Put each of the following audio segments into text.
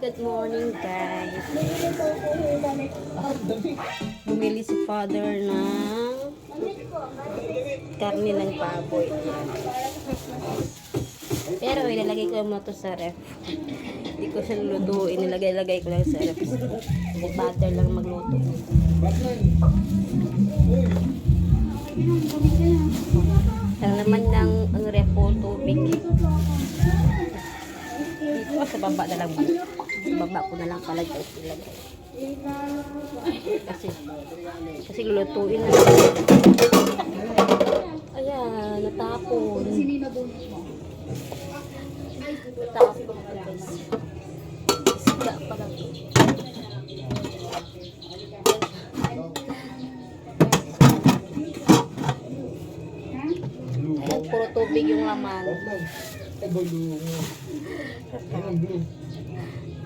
Good morning guys. Bumili si father ng karne ng baboy. Pero ilalagay ko muna to sa ref. Hindi ko siya lulutuin. Nilagay-lagay ko lang sa ref. Butter lang magluto. Ang laman ng Dito sa baba na lang. Sa baba ko na lang pala ito ilagay. Kasi, kasi lulutuin na. Ayan, natapon. Natapon guys. Isda pala to. Ayan, puro tubig yung laman.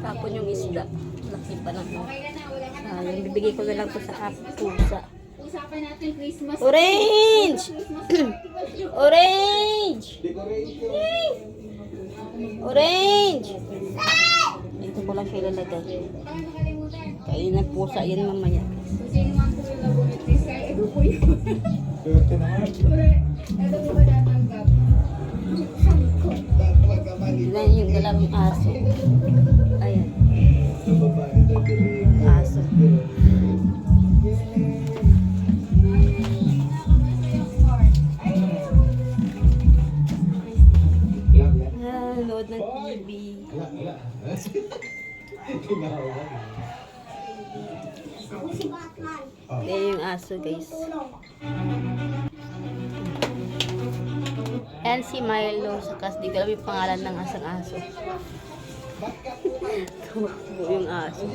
Tapon yung isda. Laki pa na. Ah, yung bibigay ko na lang po sa app pusa. Usapan natin Christmas. Orange! Orange! Orange! Ito ko lang siya ilalagay. Kain na pusa yan mamaya. Kung sino man po yung nabunit ni Sky, ito po yun. Correct. Ito po ba natanggap? Yan yung dalawang aso. Ayan. Aso. Ah, load ng TV. Yan yung aso guys. Yan si Milo sa kas. Di ko alam yung pangalan ng asang aso. Tumakbo yung aso.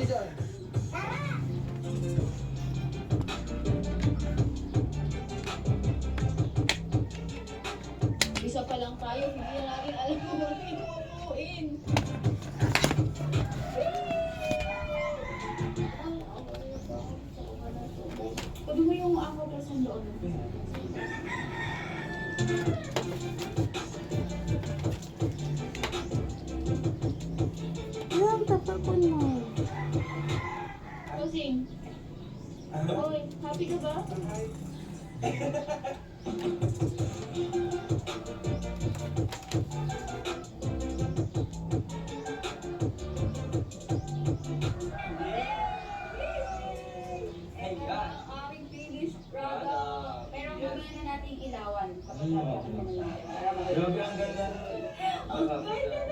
Isa pa lang tayo, hindi na natin alam kung yung uupuin. Pwede mo yung ako sa loob. Yan, Kusing. Oy, happy ka ba? Aming finish product. Pero mamaya na natin ilawan. Kapag. Grabe ang ganda. Ang pangalan